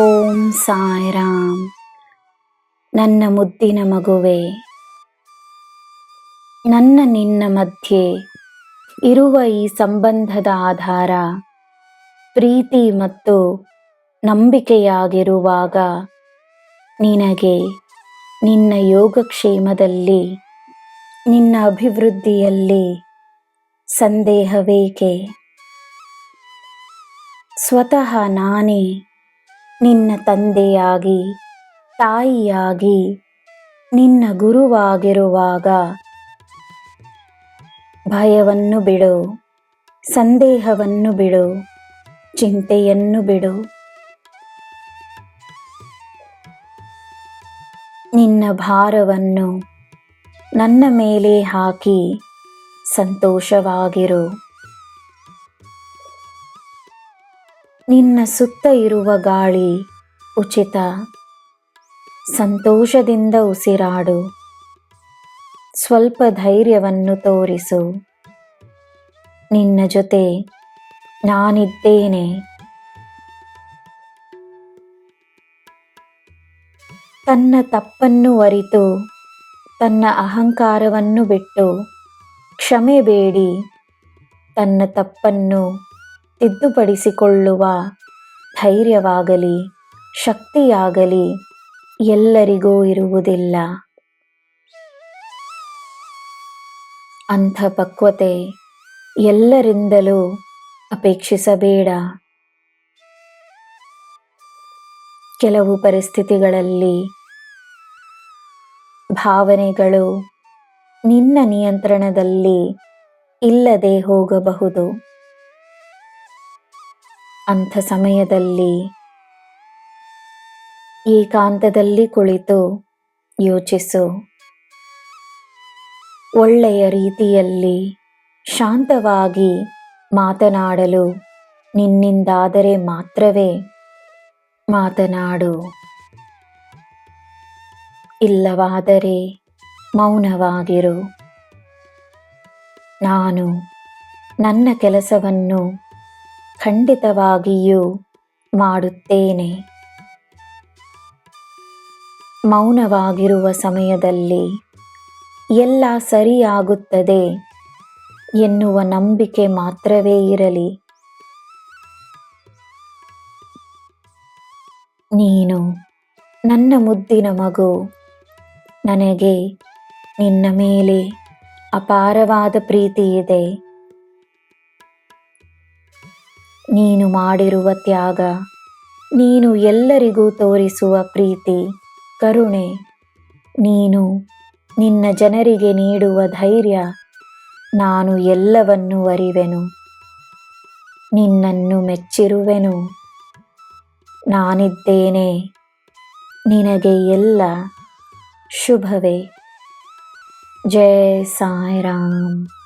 ಓಂ ಸಾಯಿರಾಮ್. ನನ್ನ ಮುದ್ದಿನ ಮಗುವೆ, ನನ್ನ ನಿನ್ನ ಮಧ್ಯೆ ಇರುವ ಈ ಸಂಬಂಧದ ಆಧಾರ ಪ್ರೀತಿ ಮತ್ತು ನಂಬಿಕೆಯಾಗಿರುವಾಗ ನಿನಗೆ ನಿನ್ನ ಯೋಗಕ್ಷೇಮದಲ್ಲಿ, ನಿನ್ನ ಅಭಿವೃದ್ಧಿಯಲ್ಲಿ ಸಂದೇಹವೇಕೆ? ಸ್ವತಃ ನಾನೇ ನಿನ್ನ ತಂದೆಯಾಗಿ, ತಾಯಿಯಾಗಿ, ನಿನ್ನ ಗುರುವಾಗಿರುವಾಗ ಭಯವನ್ನು ಬಿಡು, ಸಂದೇಹವನ್ನು ಬಿಡು, ಚಿಂತೆಯನ್ನು ಬಿಡು. ನಿನ್ನ ಭಾರವನ್ನು ನನ್ನ ಮೇಲೆ ಹಾಕಿ ಸಂತೋಷವಾಗಿರು. ನಿನ್ನ ಸುತ್ತ ಇರುವ ಗಾಳಿ ಉಚಿತ. ಸಂತೋಷದಿಂದ ಉಸಿರಾಡು. ಸ್ವಲ್ಪ ಧೈರ್ಯವನ್ನು ತೋರಿಸು. ನಿನ್ನ ಜೊತೆ ನಾನಿದ್ದೇನೆ. ತನ್ನ ತಪ್ಪನ್ನು ಅರಿತು, ತನ್ನ ಅಹಂಕಾರವನ್ನು ಬಿಟ್ಟು ಕ್ಷಮೆ ಬೇಡಿ. ತನ್ನ ತಪ್ಪನ್ನು ತಿದ್ದುಪಡಿಸಿಕೊಳ್ಳುವ ಧೈರ್ಯವಾಗಲಿ, ಶಕ್ತಿಯಾಗಲಿ ಎಲ್ಲರಿಗೂ ಇರುವುದಿಲ್ಲ. ಅಂಥ ಪಕ್ವತೆ ಎಲ್ಲರಿಂದಲೂ ಅಪೇಕ್ಷಿಸಬೇಡ. ಕೆಲವು ಪರಿಸ್ಥಿತಿಗಳಲ್ಲಿ ಭಾವನೆಗಳು ನಿನ್ನ ನಿಯಂತ್ರಣದಲ್ಲಿ ಇಲ್ಲದೆ ಹೋಗಬಹುದು. ಅಂಥ ಸಮಯದಲ್ಲಿ ಏಕಾಂತದಲ್ಲಿ ಕುಳಿತು ಯೋಚಿಸು. ಒಳ್ಳೆಯ ರೀತಿಯಲ್ಲಿ ಶಾಂತವಾಗಿ ಮಾತನಾಡಲು ನಿನ್ನಿಂದಾದರೆ ಮಾತ್ರವೇ ಮಾತನಾಡು. ಇಲ್ಲವಾದರೆ ಮೌನವಾಗಿರು. ನಾನು ನನ್ನ ಕೆಲಸವನ್ನು ಖಂಡಿತವಾಗಿಯೂ ಮಾಡುತ್ತೇನೆ. ಮೌನವಾಗಿರುವ ಸಮಯದಲ್ಲಿ ಎಲ್ಲ ಸರಿಯಾಗುತ್ತದೆ ಎನ್ನುವ ನಂಬಿಕೆ ಮಾತ್ರವೇ ಇರಲಿ. ನೀನು ನನ್ನ ಮುದ್ದಿನ ಮಗು, ನನಗೆ ನಿನ್ನ ಮೇಲೆ ಅಪಾರವಾದ ಪ್ರೀತಿ ಇದೆ. ನೀನು ಮಾಡಿರುವ ತ್ಯಾಗ. ನೀನು ಎಲ್ಲರಿಗೂ ತೋರಿಸುವ ಪ್ರೀತಿ, ಕರುಣೆ. ನೀನು ನಿನ್ನ ಜನರಿಗೆ ನೀಡುವ ಧೈರ್ಯ. ನಾನು ಎಲ್ಲವನ್ನೂ ಅರಿವೆನು. ನಿನ್ನನ್ನು ಮೆಚ್ಚಿರುವೆನು. ನಾನಿದ್ದೇನೆ. ನಿನಗೆ ಎಲ್ಲ ಶುಭವೇ. ಜಯ ಸಾಯಿರಾಮ್.